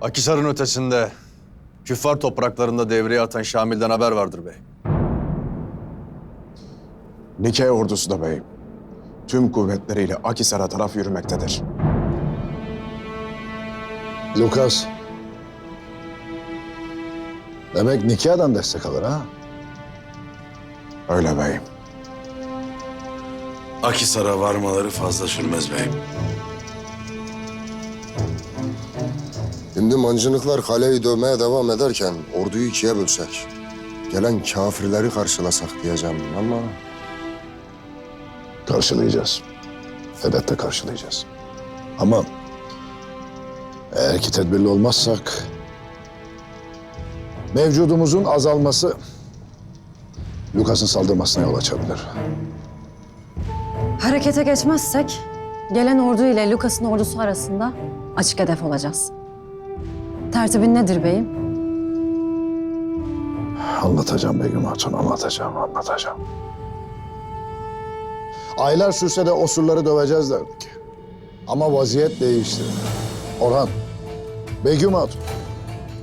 Akisar'ın ötesinde küffar topraklarında devreye atan Şamil'den haber vardır bey. Nike ordusu da beyim. Tüm kuvvetleriyle Akisar'a taraf yürümektedir. Lukas. Demek Nikya'dan destek alır ha? Öyle beyim. Akisar'a varmaları fazla sürmez beyim. Şimdi mancınıklar kaleyi dövmeye devam ederken orduyu ikiye bölsek, gelen kafirleri karşılasak diyeceğim ama Karşılayacağız. Elbette karşılayacağız. Ama eğer ki tedbirli olmazsak mevcudumuzun azalması Lukas'ın saldırmasına yol açabilir. Harekete geçmezsek gelen ordu ile Lukas'ın ordusu arasında açık hedef olacağız. Tertibin nedir beyim? Anlatacağım Begüm Hatun, anlatacağım, anlatacağım. Aylar sürse de o surları döveceğiz derdik. Ama vaziyet değişti. Orhan, Begüm Hatun,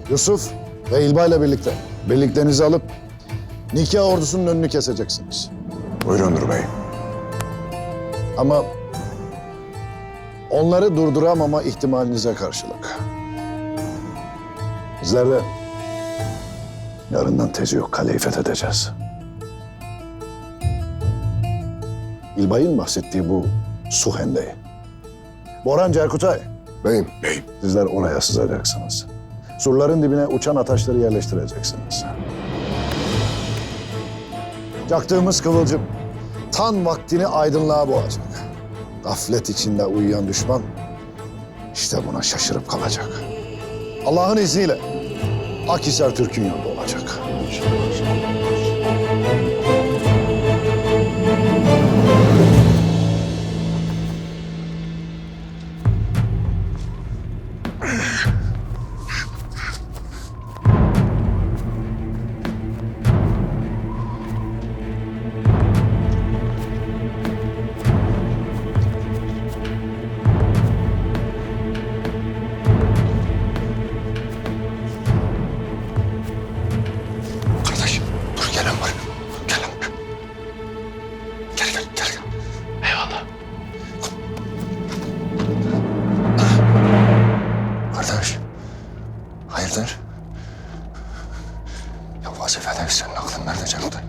Yusuf ve İlba ile birlikte birliklerinizi alıp nikah ordusunun önünü keseceksiniz. Buyurundur beyim. Ama onları durduramama ihtimalinize karşılık. Bizler de yarından tezi yok kaleyi fethedeceğiz. İlbay'ın bahsettiği bu su hendeği. Boran Cerkutay, beyim Beyim. sizler oraya sızacaksınız. Surların dibine uçan ataşları yerleştireceksiniz. Yaktığımız kıvılcım tan vaktini aydınlığa boğacak. Gaflet içinde uyuyan düşman işte buna şaşırıp kalacak. Allah'ın izniyle Akhisar Türk'ün yolunda olacak. Ya vazifede senin aklın nerede Canutay?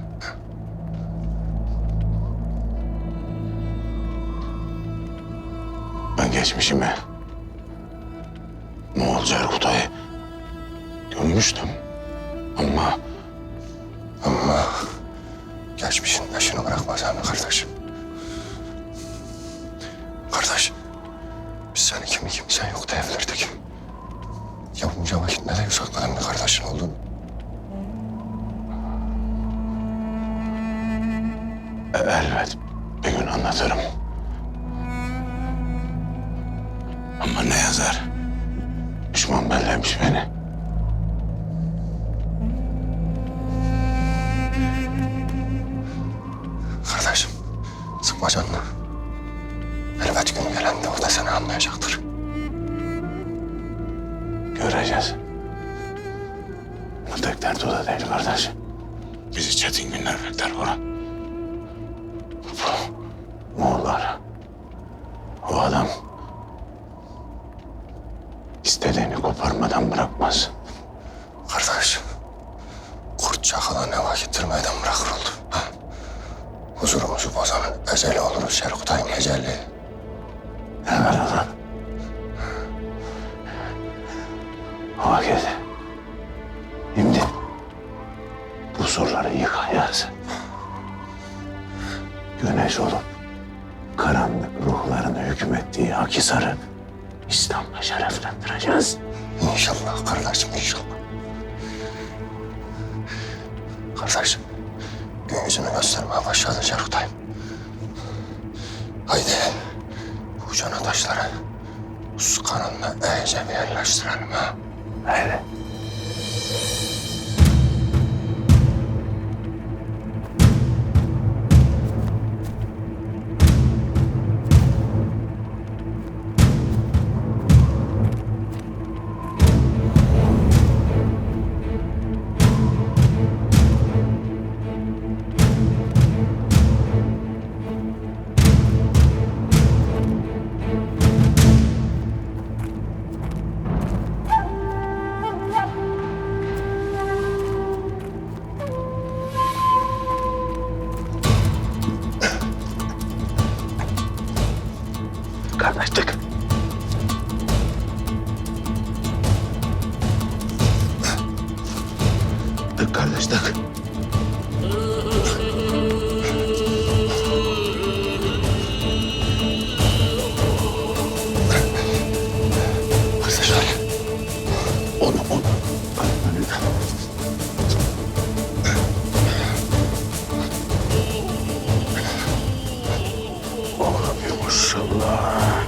Ben geçmişimi Moğol Cerkutay'ı gömmüştüm. Ama Ama geçmişin peşini bırakmaz abi kardeşim. Kardeş, biz seni kimi kimsen yok evlerdik. Ya bunca vakit nereye sakladın kardeşin olduğunu? Elbet bir gün anlatırım. Ama ne yazar? Düşman bellemiş beni. Kardeşim, sıkma canını. Elbet gün gelende o da seni anlayacaktır. Göreceğiz. Bu tek dert o da değil kardeş. Bizi çetin günler bekler Orhan. Moğollar. O adam istediğini koparmadan bırakmaz. Kardeş, kurt çakala ne vakittir meydan bırakır oldu. Ha? Huzurumuzu bozanın eceli olur Şerkutay'ın eceli. Evet adam. O vakit şimdi bu surları yıkayacağız. Güneş olup karanlık ruhların hükmettiği Akisar'ı İslam'la şereflendireceğiz. İnşallah kardeşim inşallah. Kardeşim gün yüzünü göstermeye başladı Cerutay'ım. Haydi bu cana taşları buz kanalına iyice bir yerleştirelim ha. Haydi. Tık. Kardeşler. Onu onu. Oh, maşallah.